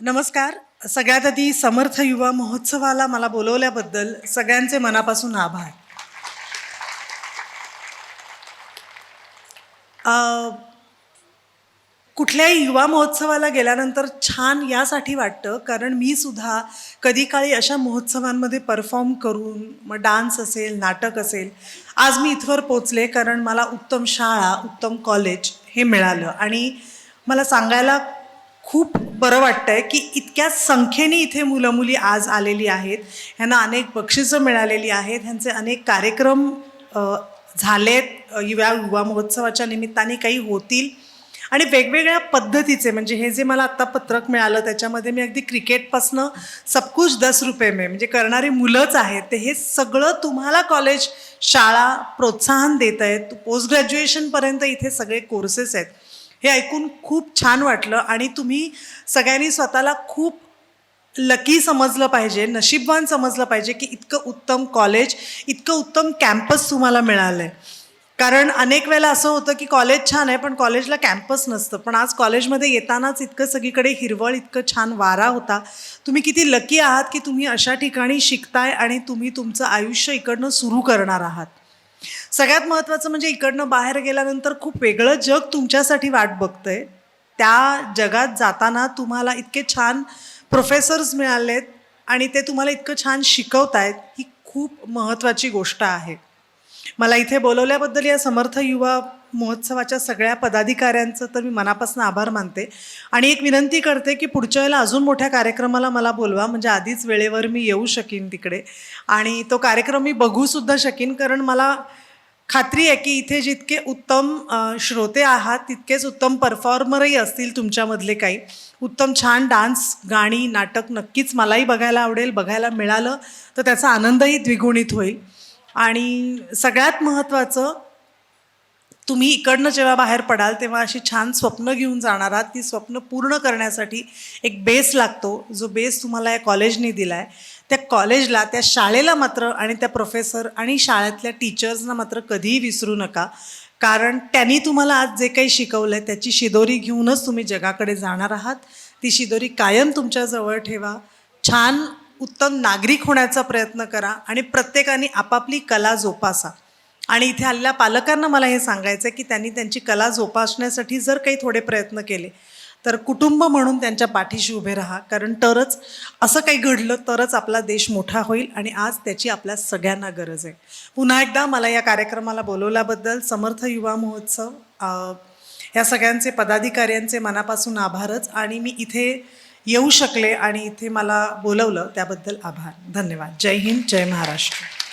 नमस्कार. सगळ्यात आधी समर्थ युवा महोत्सवाला मला बोलवल्याबद्दल सगळ्यांचे मनापासून आभार. कुठल्याही युवा महोत्सवाला गेल्यानंतर छान यासाठी वाटतं कारण मी सुद्धा कधी काळी अशा महोत्सवांमध्ये परफॉर्म करून मग डान्स असेल नाटक असेल आज मी इथवर पोचले कारण मला उत्तम शाळा उत्तम कॉलेज हे मिळालं. आणि मला सांगायला खूप बरं वाटतंय की इतक्या संख्येने इथे मुलं मुली आज आलेली आहेत. ह्यांना अनेक बक्षिसं मिळालेली आहेत. ह्यांचे अनेक कार्यक्रम झालेत. युवा युवा महोत्सवाच्या निमित्ताने काही होतील. आणि वेगवेगळ्या पद्धतीचे म्हणजे हे जे मला आत्ता पत्रक मिळालं त्याच्यामध्ये मी अगदी क्रिकेटपासनं सबकुछ दस रुपये मे म्हणजे करणारी मुलंच आहेत. ते हे सगळं तुम्हाला कॉलेज शाळा प्रोत्साहन देत आहेत. पोस्ट ग्रॅज्युएशनपर्यंत इथे सगळे कोर्सेस आहेत. हे ऐकून खूप छान वाटलं आणि तुम्ही सगळ्यांनी स्वतःला खूप लकी समजलं पाहिजे नशीबवान समजलं पाहिजे की इतकं उत्तम कॉलेज इतकं उत्तम कॅम्पस तुम्हाला मिळालं आहे कारण अनेक वेळेला असं होतं की कॉलेज छान आहे पण कॉलेजला कॅम्पस नसतं. पण आज कॉलेजमध्ये येतानाच इतकं सगळीकडे हिरवळ इतकं छान वारा होता. तुम्ही किती लकी आहात की तुम्ही अशा ठिकाणी शिकताय आणि तुम्ही तुमचं आयुष्य इकडनं सुरू करणार आहात. सगळ्यात महत्त्वाचं म्हणजे इकडनं बाहेर गेल्यानंतर खूप वेगळं जग तुमच्यासाठी वाट बघतंय. त्या जगात जाताना तुम्हाला इतके छान प्रोफेसर्स मिळालेत आणि ते तुम्हाला इतकं छान शिकवतायत ही खूप महत्त्वाची गोष्ट आहे. मला इथे बोलवल्याबद्दल या समर्थ युवा महोत्सवाच्या सगळ्या पदाधिकाऱ्यांचं तर मी मनापासून आभार मानते. आणि एक विनंती करते की पुढच्या वेळेला अजून मोठ्या कार्यक्रमाला मला बोलवा म्हणजे आधीच वेळेवर मी येऊ शकेन तिकडे. आणि तो कार्यक्रम मी बघूसुद्धा शकेन कारण मला खात्री आहे की इथे जितके उत्तम श्रोते आहात तितकेच उत्तम परफॉर्मरही असतील तुमच्यामधले काही. उत्तम छान डान्स गाणी नाटक नक्कीच मलाही बघायला आवडेल बघायला मिळालं तर त्याचा आनंदही द्विगुणित होईल. आणि सगळ्यात महत्त्वाचं तुम्ही इकडनं जेव्हा बाहेर पडाल तेव्हा अशी छान स्वप्न घेऊन जाणार आहात. ती स्वप्न पूर्ण करण्यासाठी एक बेस लागतो. जो बेस तुम्हाला या कॉलेजने दिला आहे त्या कॉलेजला त्या शाळेला मात्र आणि त्या प्रोफेसर आणि शाळेतल्या टीचर्सना मात्र कधीही विसरू नका. कारण त्यांनी तुम्हाला आज जे काही शिकवलं आहे त्याची शिदोरी घेऊनच तुम्ही जगाकडे जाणार आहात. ती शिदोरी कायम तुमच्याजवळ ठेवा. छान उत्तम नागरिक होण्याचा प्रयत्न करा आणि प्रत्येकाने आपापली कला जोपासा. आणि इथे आलेल्या पालकांना मला हे सांगायचं आहे की त्यांनी त्यांची कला जोपासण्यासाठी जर काही थोडे प्रयत्न केले तर कुटुंब म्हणून त्यांच्या पाठीशी उभे राहा. कारण तरच असं काही घडलं तरच आपला देश मोठा होईल आणि आज त्याची आपल्या सगळ्यांना गरज आहे. पुन्हा एकदा मला या कार्यक्रमाला बोलवल्याबद्दल समर्थ युवा महोत्सव ह्या या सगळ्यांचे पदाधिकाऱ्यांचे मनापासून आभारच आणि मी इथे येऊ शकले आणि इथे मला बोलवलं त्याबद्दल आभार. धन्यवाद. जय हिंद जय महाराष्ट्र.